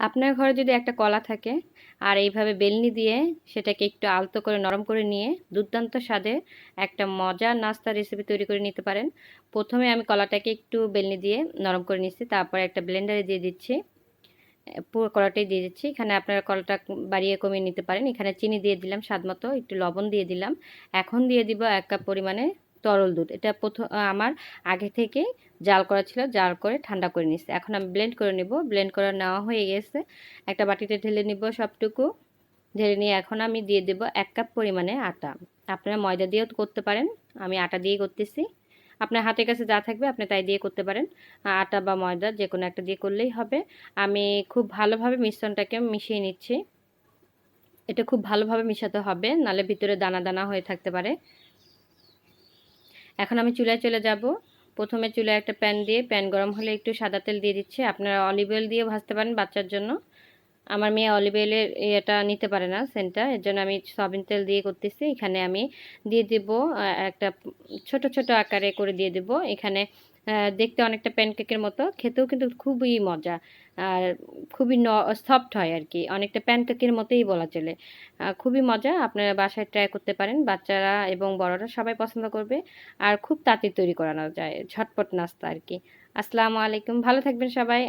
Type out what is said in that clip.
আপনার ঘরে যদি একটা কলা থাকে আর এইভাবে বেলনি দিয়ে সেটাকে একটু আলতো করে, নরম করে নিয়ে দুর্দান্ত স্বাদে একটা মজার নাস্তা রেসিপি তৈরি করে নিতে পারেন। প্রথমে আমি কলাটাকে একটু বেলনি দিয়ে নরম করে নিচ্ছি, তারপর একটা ব্লেন্ডারে দিয়ে দিচ্ছি। পুরো কলাটাই দিয়ে দিচ্ছি। এখানে আপনারা কলাটা বাড়িয়ে কমিয়ে নিতে পারেন। এখানে চিনি দিয়ে দিলাম স্বাদ মতো একটু লবণ দিয়ে দিলাম। এখন দিয়ে দিব এক কাপ পরিমাণে তরল দুধ। এটা প্রথম আমার আগে থেকে জাল করা ছিল, জাল করে ঠান্ডা করে নিচ্ছি এখন আমি ব্লেন্ড করে নিব। ব্লেন্ড করে নেওয়া হয়ে গেছে। একটা বাটিতে ঢেলে নিব সবটুকু। ঢেলে নিয়ে এখন আমি দিয়ে দেব এক কাপ পরিমাণে আটা। আপনারা ময়দা দিয়েও করতে পারেন। আমি আটা দিয়ে করতেছি। আপনার হাতের কাছে যা থাকবে আপনি তাই দিয়ে করতে পারেন। আটা বা ময়দা যে কোনো একটা দিয়ে করলেই হবে। আমি খুব ভালোভাবে মিশ্রণটাকে মিশিয়ে নিচ্ছি। এটা খুব ভালোভাবে মিশাতে হবে, নালে ভিতরে দানা দানা হয়ে থাকতে পারে। এখন আমি চুলায় চলে যাব। প্রথমে চুলায় একটা প্যান দিয়ে, প্যান গরম হলে একটু সাদা তেল দিয়ে দিচ্ছে। আপনারা অলিভ অয়েল দিয়ে ভাজতে পারেন বাচ্চার জন্য। আমার মেয়ে অলিভ অয়েলের এটা নিতে পারে না সেন্টটা এর জন্য আমি সয়াবিন তেল দিয়ে করতেছি। এখানে আমি দিয়ে দেব একটা ছোট ছোট আকারে করে দিয়ে দেব। এখানে দেখতে অনেকটা প্যানকেকের মতো। খেতেও কিন্তু খুবই মজা আর খুবই ন সফট হয় আর কি। অনেকটা প্যানকেকের মতোই বলা চলে। খুবই মজা। আপনারা বাসায় ট্রাই করতে পারেন। বাচ্চারা এবং বড়রা সবাই পছন্দ করবে আর খুব তাড়াতাড়ি তৈরি করানো যায়। ঝটপট নাস্তা আর কি। আসসালামু আলাইকুম। ভালো থাকবেন সবাই।